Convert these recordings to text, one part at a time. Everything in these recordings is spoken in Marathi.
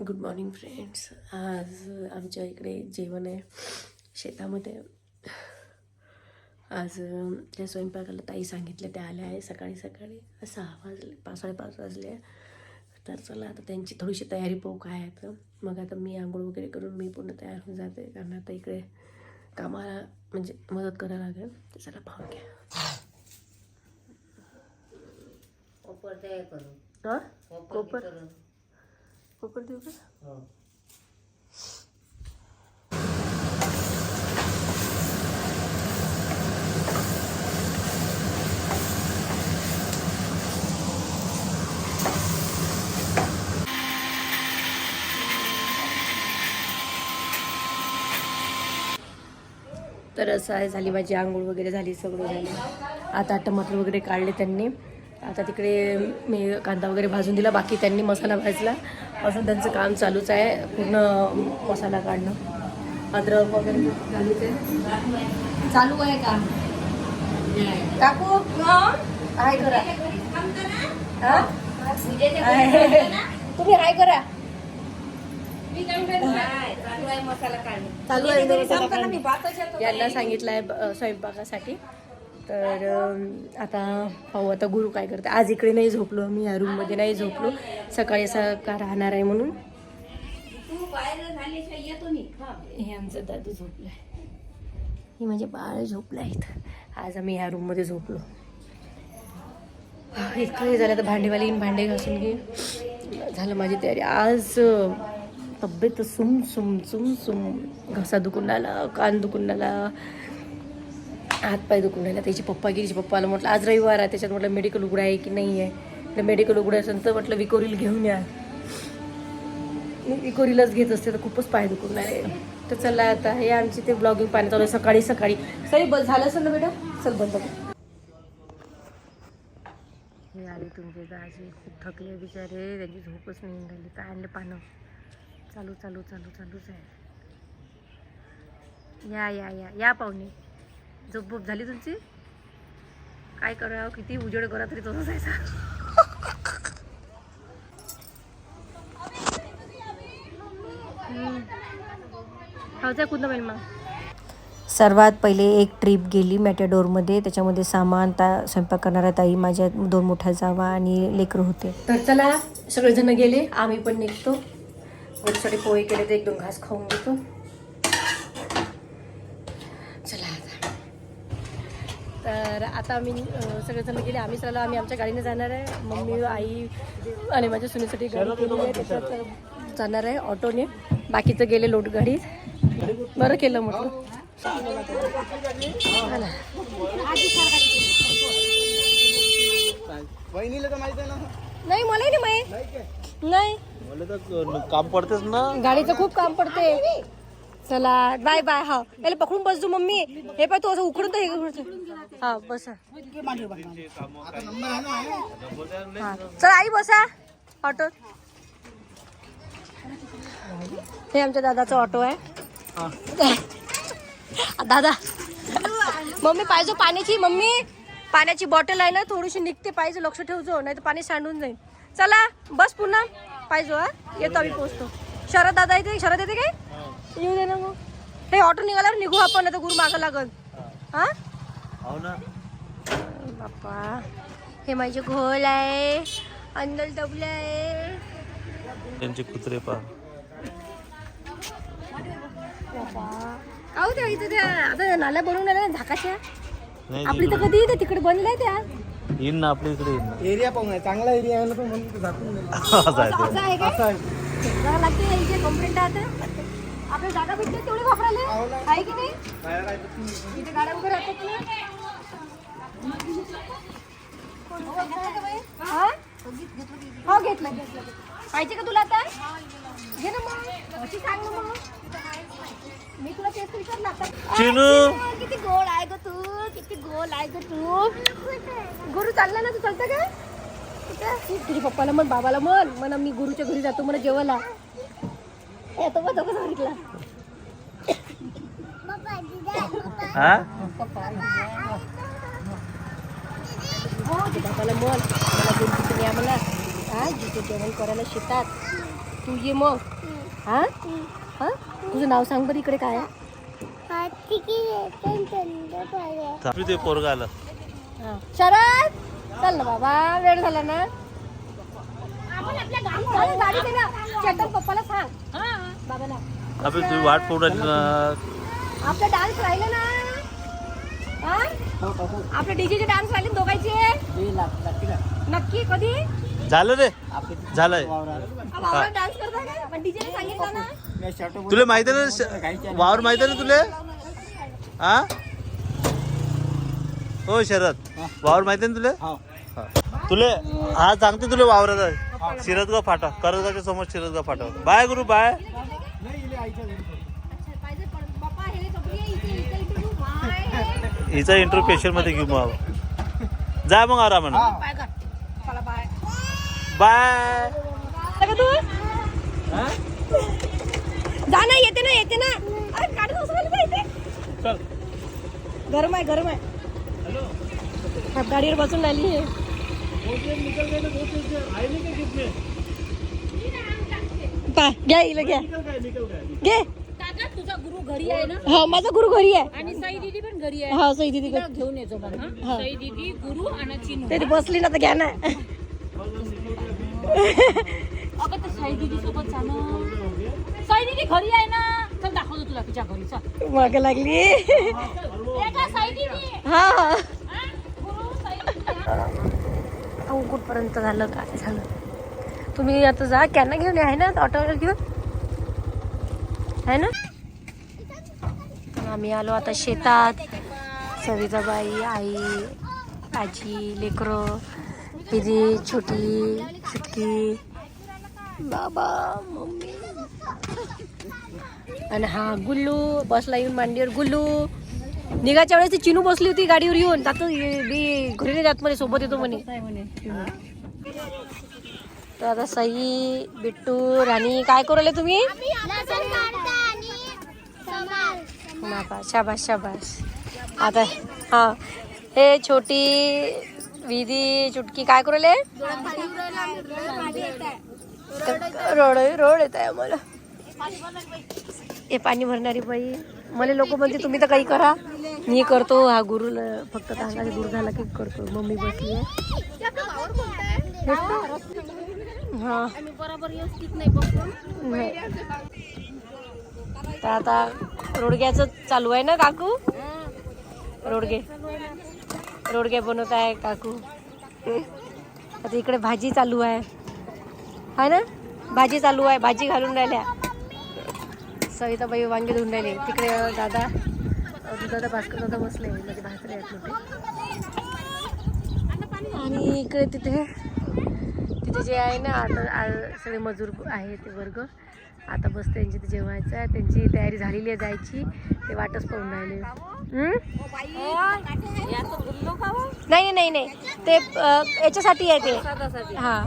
गुड मॉर्निंग फ्रेंड्स आज आमच्या इकडे जेवण आहे शेतामध्ये. आज त्या स्वयंपाकाला ताई सांगितलं त्या आल्या आहे सकाळी सकाळी. सहा वाजले पाच साडेपाच वाजले. तर चला आता त्यांची थोडीशी तयारी पाहू काय आहे तर. मग आता मी आंघोळ वगैरे करून मी पूर्ण तयार होऊन जाते. कारण आता इकडे कामाला म्हणजे मदत करायला लागेल. तर चला पाहून घ्या. कोपर तयार करू. हां? कोपर कोपर देऊ का? तर असं आहे झाली माझी आंघोळ वगैरे झाली सगळं झालं. आता टमाटर वगैरे काढले त्यांनी. आता तिकडे मी कांदा वगैरे भाजून दिला बाकी त्यांनी मसाला भाजला. असं त्यांचं काम चालूच आहे. पूर्ण मसाला काढणं अद्रक वगैरे. चालूच आहे चालू आहे का काकू हाय करा. हा? तुम्ही हाय करा. काय? चालू आहे मसाला काढणे. चालू आहे मसाला काढणं. यांना सांगितलं आहे स्वयंपाकासाठी. तर आता पाहू आता गुरु काय करते? आज इकडे नाही झोपलो मी या रूममध्ये नाही झोपलो. सकाळी सकाळ का राहणार आहे म्हणून? हे आमचं दादू आहे हे माझे बाळ झोपलं आहेत आज आम्ही ह्या रूममध्ये झोपलो. इतकं हे झालं तर भांडेवाली भांडे घासून घे. झालं माझी तयारी. आज तब्येत सुम सुम सुम सुम. घसा दुखून आला कान दुखून आला हातपाय दुखून राहिला. त्याची पप्पा गेली. पप्पाला म्हटलं आज रविवार आहे. त्याच्यात म्हटलं मेडिकल उघडा आहे की नाही आहे? मेडिकल उघडं असेल तर म्हटलं विकोरील घेऊन या. विकोरीलाच घेत असते. तर खूपच पाय दुखून आहे तर चला आता हे आमची ते ब्लॉगिंग पाणी चालू आहे. सकाळी सकाळी. सही बस झालं असेल ना बेटा? चल बंद हे आले तुमचे दाजी. खूप थकले बिचारे. त्यांची झोपच नाही झाली काय आणलं पानं. चालू चालू चालू चालूच आहे. या या या. या पाहुणे. झोप बोप झाली तुमची? काय करावं किती उजेड करा तरी तसंच मग. सर्वात पहिले एक ट्रिप गेली मॅटेडोरमध्ये. त्याच्यामध्ये सामान ता स्वयंपाक करणाऱ्या ताई माझ्या दोन मोठ्या जावा आणि लेकरं होते. तर चला सगळेजण गेले. आम्ही पण निघतो. पोहे केले तर एक दोन घास खाऊन घेतो चला आता तर आता आम्ही सगळेजण गेले. आम्ही चला आम्ही आमच्या गाडीने जाणार आहे. मम्मी आई आणि माझ्या सुनेसाठी गाडी केली आहे त्याच्यात जाणार आहे ऑटोने. बाकीचं गेले लोट गाडीत बरं केलं म्हटलं. नाही मलाही नाही माहीत. नाही मला काम पडतेच ना. गाडीचं खूप काम पडते. चला बाय बाय. हा. याला पकडून बसतो मम्मी. हे पाय तू असं उकडून तर हे. हा बसा. हा. चला आई बसा. ऑटो. हे आमच्या दादाचा ऑटो आहे. दादा. मम्मी पाहिजे पाण्याची. मम्मी पाण्याची बॉटल आहे ना थोडीशी निघते. पाहिजे लक्ष ठेवजो. नाही तर पाणी सांडून जाईल. चला बस पुन्हा. पाहिजे हा. येतो आम्ही पोचतो शरद दादा येते शरद येते काय? येऊ दे ना मग. हे ऑटो निघाल्यावर निघू आपण आता गुरु मागं लागल. हा? बाप्पा हे माझे घोल आहे. अंदल डबले आहे. त्यांचे कुत्रे पा अहो त्या इथं त्या आता नाल्या बनवून आल्या ना झाकाच्या. नाही आपली तर कधी येते तिकडे बनल्या त्या? येईन ना आपल्या इकडे येईन ना. एरिया पाहून आहे. चांगला एरिया आहे ना तो म्हणून ते झाकून नाही. असं आहे ते. असं आहे काय जावं लागते इथे कंप्लेंट आता. आपल्या जागा भेटते तेवढे वापरायला? आहे की नाही? इथे गाड्या वगैरे ना. हा? हो घेतलं घेतलं. पाहिजे का तुला आता? घे ना मग. अशी सांग ना मग. मी तुला तेच विचारलं आता. चिनू. किती गोड आहे ग तू. किती गोड आहे ग तू. गुरु चालला ना तू चालतं का? कुठे? तुझ्या पप्पाला म्हण बाबाला म्हण. म्हणा मी गुरुच्या घरी जातो म्हणा जेवायला. येतो बघ दोघं सांगितला हा? हो बाबाला म्हण मला गुरुजीकडे या म्हणा. हा जिथे जेवण करायला शेतात. तू ये मग. हा? हा? तुझं नाव सांग बरं इकडे काय ते पोरगा आला. शरद! चल ना बाबा वेळ झाला ना. पप्पाला सांग. बाबाला. तुम्ही वाट आपले डान्स राहिले ना. हा? आपले डीजेचे डान्स राहिले ना दोघांचे? नक्की कधी? झालं रे. झालंय. बाबा डान्स करता का पण डीजे सांगितलं ना. तुला माहिती आहे ना वावर माहिती आहे ना तुला? हा? हो शरद. वावर माहिती आहे ना तुला? हा. तुले हा सांगते तुला वावराचा शिरदगाव फाटा. करगावच्या समोर शिरदगाव फाटा. Bye Guru bye. हिचा इंटरव्ह्यू पेशंटमध्ये घेऊ मग जा मग आरामानं. बाय. का तू जा ना येते ना येते ना. गरम आहे गरम आहे. गाडीवर बसून राहिली घ्या इला घ्या. घे. घरी आहे ना? हा माझा गुरु घरी आहे. आणि साई दीदी पण घरी आहे. हा सई दीदी तिला घेऊन येतो मग हा? हा. साई दीदी गुरु आणि चिनू बसली ना तर घ्या ना. अगं ते साई दीदी सोबत जाणं साई दीदी घरी आहे ना? चल दाखवतो तुला तिच्या घरी. चल. माग लागली. ए का साई दीदी? हा. हा हा? गुरु साई दीदी अहो कुठपर्यंत झालं काय झालं? तुम्ही आता जा कॅना घेऊन आहे ना? ऑटोवर घेऊन? आहे ना? आम्ही आलो आता शेतात. सविताबाई आई आजी लेकरं दिदी छोटी छुटकी बाबा मम्मी. आणि हा गुल्लू बसला येऊन मांडीवर. गुल्लू निघाच्या वेळेस ती चिनू बसली होती गाडीवर येऊन. जात बी घरी जात म्हणे सोबत येतो म्हणे. तर आता सई बिट्टू राणी काय करू तुम्ही? नापा शाबास शाबास. आता हा. हे छोटी विधी चुटकी काय करू रोड रोड येत आहे आम्हाला. हे पाणी भरणारी बाई. मला लोक म्हणते तुम्ही तर काही करा. मी करतो हा गुरु फक्त तांगाचा गुरु झाला की करतो. मम्मी बसली? हा. बरोबर व्यवस्थित नाही बघतो नाही. तर आता रोडग्याचं चालू आहे ना काकू? रोडगे. रोडगे बनवत आहे काकू. आता इकडे भाजी चालू आहे. आहे ना? भाजी चालू आहे भाजी घालून राहिल्या. सविताबाई वांगे धुवून राहिले. तिकडे दादा दादा भास्कर दादा बसले. म्हणजे भाकरे आहेत मोठे आणि इकडे तिथे तिथे जे आहे ना आता सगळे मजूर आहे ते वर्ग. आता बस त्यांची तर जेवायचं. आहे त्यांची तयारी झालेली आहे जायची. ते वाटच पाहून राहिले. नाही नाही नाही. ते याच्यासाठी आहे ते. हा.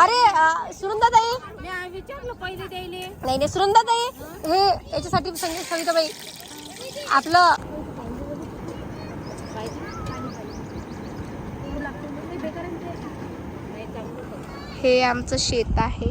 अरे अ, ताई विचारलं पहिले द्यायले नाही नाही सुनंदा ताई हे याच्यासाठी संगीत सविताबाई. आपलं हे आमचं शेत आहे.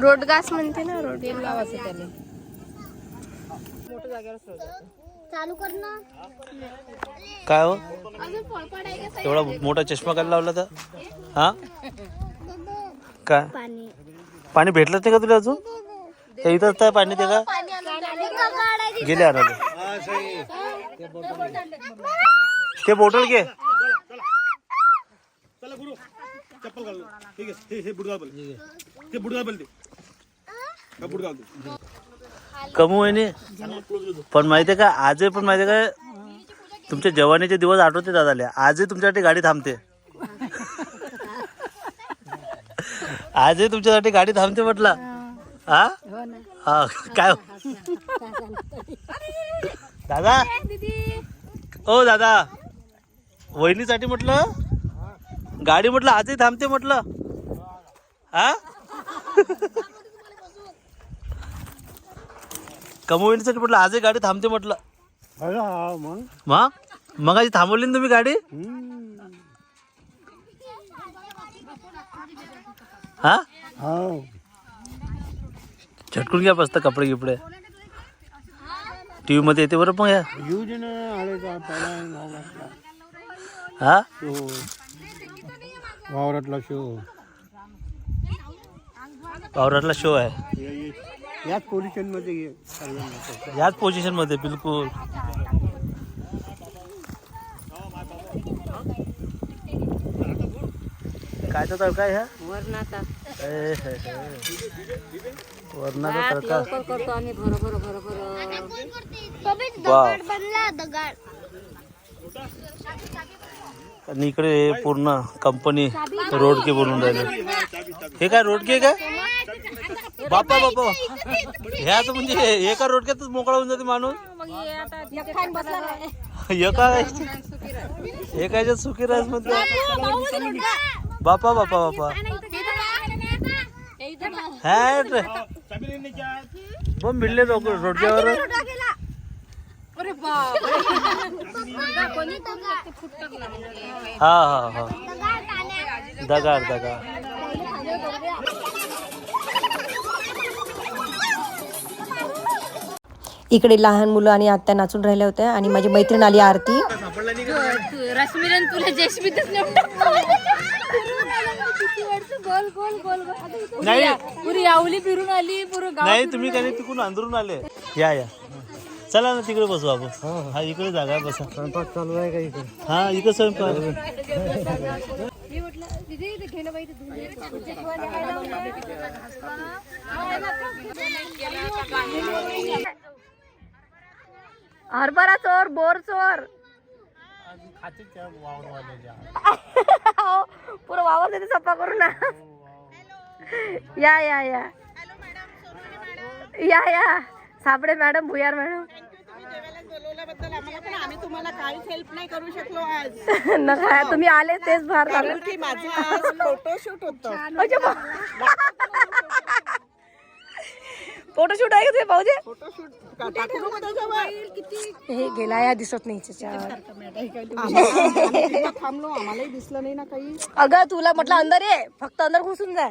रोडगास म्हणते ना रोड. लावायचं त्याने. चालू कर ना. काय हो? एवढा मोठा चष्मा काय लावला तर? हा? काय? पाणी. पाणी भेटलं नाही का तुला अजून? ते इथंच आहे पाणी ते का गेले आणायला ते बॉटल घे. चला गुरु चप्पल घाल ठीक आहे. हे हे पहिले ते बुट घाल पहिले ते बुट घाल तू कमू वहिनी पण माहितीये का आजही पण माहितीये का तुमच्या जवानीचे दिवस आठवते दादाले. आजही तुमच्यासाठी गाडी थांबते. आजही तुमच्यासाठी गाडी थांबते म्हटलं. हा? हा काय? दादा? ओ दादा. वहिनीसाठी म्हटलं? गाडी म्हटलं आजही थांबते म्हटलं. हा? कमवण्यासाठी म्हटलं आजही गाडी थांबते म्हटलं. मग मग? मग आधी थांबवली ना तुम्ही गाडी? हा? हो झटकून घ्या मस्त कपडे गिपडे. टीव्ही मध्ये येते बरं मग या. येऊ दे ना आले का पहिला हा? शो वावरातला शो वावरातला शो आहे. याच पोझिशनमध्ये घे सर्वांना. याच पोझिशनमध्ये बिलकुल. काय तर तडका ह्या वरणाचा. वरणाचा तडका. लवकर करतो आणि भर भर भर भर. वाव. बनला दगड. आणि इकडे पूर्ण कंपनी रोडके बनवून राहिले. हे काय रोडके काय बापा बापा ह्या तर म्हणजे एका रोडक्यातच मोकळा होऊन जाते माणूस. एका एकाच्या सुखी रासमध्ये बापा बापा बापा. हॅट. बम भिडले लोक रोडक्यावर हा हा हा. दगाड दगाड इकडे लहान मुलं आणि आत्या नाचून राहिल्या होत्या आणि माझी मैत्रीण आली आरती. रश्मीरन तुला नाही. पुरी आवली फिरून आली पुरं गाव नाही तुम्ही काही तिकडून अंदरून आले. या या. चला ना तिकडे बसू आपण. हा इकडे जागा आहे, बसा. स्वयंपाक चालू आहे का इकडे? हा इकडे स्वयंपाक. हरभरा चोर बोर चोर. पुरं वावर देते सप्पा करू ना. या या या. या या. Sabde madam Bhuyar madam. आम्ही तुम्हाला काहीच हेल्प नाही करू शकलो आज. नका तुम्ही आले तेच फार झालं कारण की माझं आज फोटोशूट होतं. फोटोशूट आहे का ते भाऊजी? हे गेला या दिसत नाही त्याच्यावर थांबलो आम्हालाही दिसलं नाही ना काही. अगं तुला म्हटलं अंदर ये फक्त अंदर घुसून जा.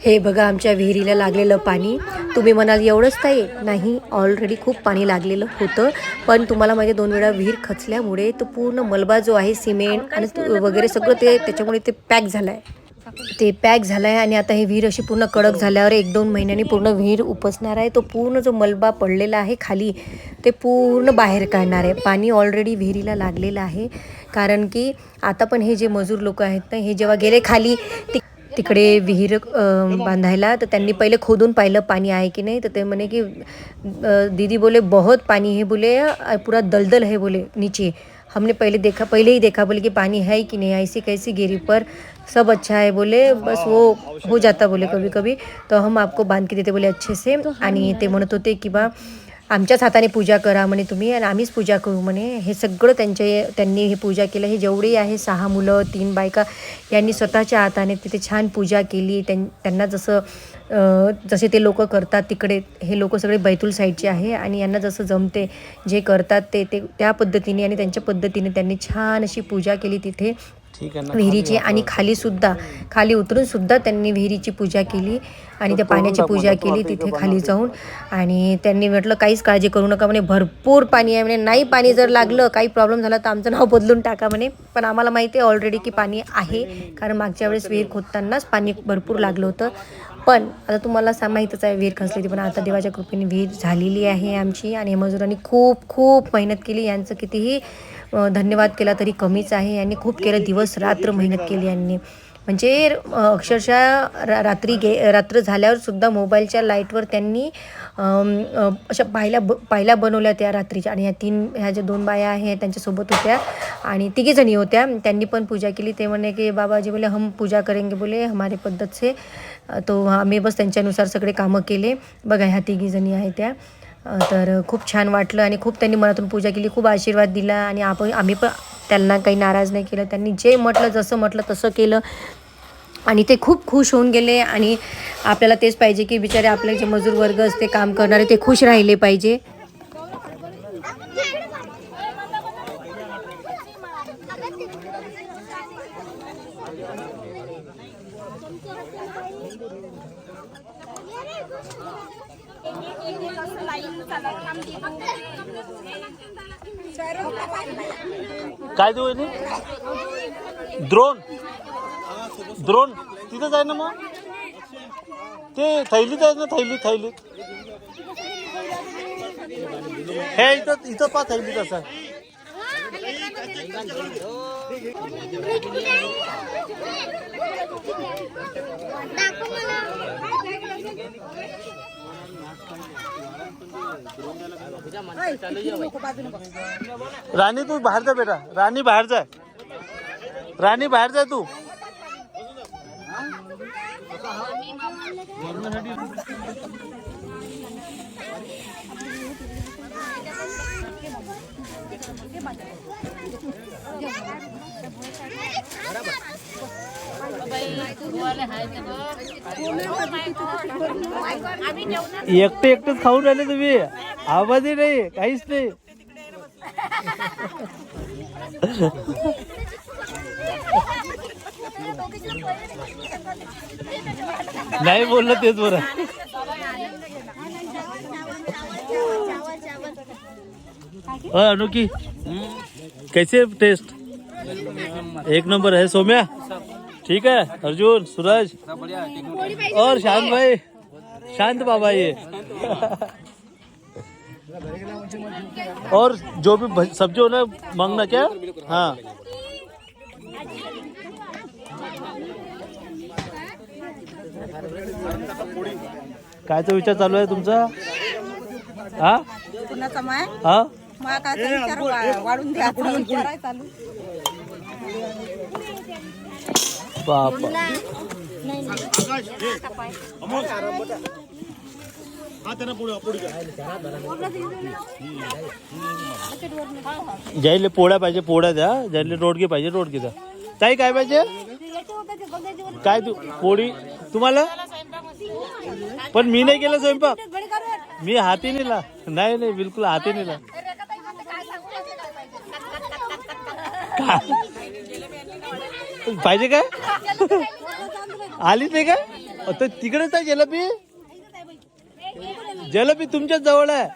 हे बघा आमच्या विहिरीला लागलेलं पाणी. तुम्ही म्हणाल एवढंच ताई नाही ऑलरेडी खूप पाणी लागलेलं होतं. पण तुम्हाला माझ्या दोन वेळा विहीर खचल्यामुळे तो पूर्ण मलबा जो आहे सिमेंट आणि वगैरे सगळं ते त्याच्यामुळे ते पॅक झालं आहे ते पॅक झालं आहे आणि आता हे विहीर अशी पूर्ण कडक झाल्यावर एक दोन महिन्यांनी पूर्ण विहीर उपसणार आहे. तो पूर्ण जो मलबा पडलेला आहे खाली ते पूर्ण बाहेर काढणार आहे. पाणी ऑलरेडी विहिरीला लागलेलं आहे. कारण की आता पण हे जे मजूर लोक आहेत ना हे जेव्हा गेले खाली ती तिकडे विहीर बांधायला तर त्यांनी पहिले खोदून पाहिलं पाणी आहे की नाही. तर ते म्हणे की दीदी बोले बहुत पाणी हे बोले पुरा पूरा दलदल है बोले नीचे. हमने पहले देखा पहले ही देखा बोले कि पानी है कि नहीं ऐसी कैसी गिरी पर सब अच्छा है बोले बस वो हो जाता बोले कभी कभी तो हम आपको बांध के देते बोले अच्छे से। आणि ते म्हणत होते की बा। आमच्याच हाताने पूजा करा म्हणे तुम्ही आणि आम्हीच पूजा करू म्हणे. हे सगळं त्यांचे त्यांनी हे पूजा केलं. हे जेवढे आहे सहा मुलं तीन बायका यांनी स्वतःच्या हाताने तिथे छान पूजा केली. त्यां त्यांना जसं जसे ते लोक करतात तिकडे हे लोक सगळे बैतूल साईडचे आहे आणि यांना जसं जमते जे करतात ते ते त्या पद्धतीने आणि त्यांच्या पद्धतीने त्यांनी छान अशी पूजा केली तिथे. विहिरीची आणि खाली सुद्धा खाली उतरून सुद्धा त्यांनी विहिरीची पूजा केली आणि त्या पाण्याची पूजा केली तिथे खाली जाऊन. आणि त्यांनी म्हटलं काहीच काळजी करू नका म्हणे भरपूर पाणी आहे म्हणे. नाही पाणी जर लागलं काही प्रॉब्लेम झाला तर आमचं नाव बदलून टाका म्हणे. पण आम्हाला माहिती आहे ऑलरेडी की पाणी आहे. कारण मागच्या वेळेस विहीर खोदतानाच पाणी भरपूर लागलं होतं. पण आता तुम्हाला सा माहीतच आहे विहीर खचली होती. पण आता देवाच्या कृपेने विहीर झालेली आहे आमची. आणि मजुरांनी खूप खूप मेहनत केली. यांचं कितीही धन्यवाद केला तरी कमीच आहे. यांनी खूप केलं. दिवस रात्र मेहनत केली यांनी. म्हणजे अक्षरशः रा रात्री गे रात्र झाल्यावर सुद्धा मोबाईलच्या लाईटवर त्यांनी अशा पाहिल्या ब पाहिल्या बनवल्या त्या रात्रीच्या. आणि ह्या तीन ह्या ज्या दोन बाया आहे त्यांच्यासोबत होत्या आणि तिघीजणी होत्या. त्यांनी पण पूजा केली. ते म्हणे की बाबाजी बोले हम पूजा करेंगे बोले हमारे पद्धत से. तो आम्ही बस त्यांच्यानुसार सगळे कामं केले. बघा ह्या तिघीजणी आहे आहेत त्या. तर खूप छान वाटलं आणि खूप त्यांनी मनातून पूजा केली खूप आशीर्वाद दिला आणि आपण आम्ही पण त्यांना काही नाराज नाही केलं. त्यांनी जे म्हटलं जसं म्हटलं तसं केलं आणि ते खूप खुश होऊन गेले आणि आपल्याला तेच पाहिजे की बिचारे आपले जे मजूर वर्ग असते काम करणारे ते खुश राहिले पाहिजे. काय देऊ याने? द्रोण. द्रोण. तिथंच आहे ना मग? ते थैलीत आहे ना थैली थैलीत. हे इथं इथं पा थैलीत आहे. राणी तू बाहेर जा बेटा. राणी बाहेर जा. राणी बाहेर जाय तू. एकटे एकटेच खाऊन राहिले तुम्ही. आवाजही नाही काहीच नाही. नाही बोललं तेच बरं. अनुकी अनोखी कैसे टेस्ट एक नंबर है सौम्या? ठीक है अर्जुन सूरज। और शांत भाई। शांत बाबा ये। और जो भी सब्जी हो ना मांगना क्या? हाँ। कायचा विचार चालू आहे तुमचा? हा? हा? काय वाढून चालू. बापा हा. ज्याला पोळ्या पाहिजे पोळ्या द्या. ज्याला रोडगे पाहिजे रोडगे द्या. ताई काय पाहिजे? काय तू पोळी? तुम्हाला? पण मी नाही केलं स्वयंपाक. मी हाती नेला नाही नाही बिलकुल हाती नेला काय? पाहिजे काय? आलीच नाही का तर तिकडेच आहे जलबी? जलबी तुमच्याच जवळ आहे.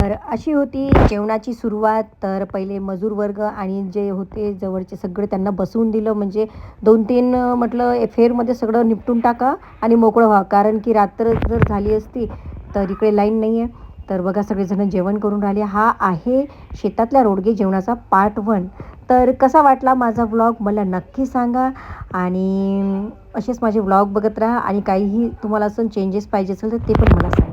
तर अशी होती जेवणाची सुरुवात. तर पहिले मजूर वर्ग आणि जे होते जवळचे सगळे त्यांना बसवून दिलं. म्हणजे दोन तीन म्हटलं फेरमध्ये सगळं निपटून टाका आणि मोकळं व्हा. कारण की रात्र जर झाली असती तर इकडे लाईन नाही आहे तर बघा सगळेजण जेवण करून राहिले. हा आहे शेतातल्या रोडगे जेवणाचा पार्ट वन तर कसा वाटला माझा व्लॉग मला नक्की सांगा. आणि असेच माझे व्लॉग बघत राहा. आणि काहीही तुम्हाला असं चेंजेस पाहिजे असेल तर ते पण मला सांगा.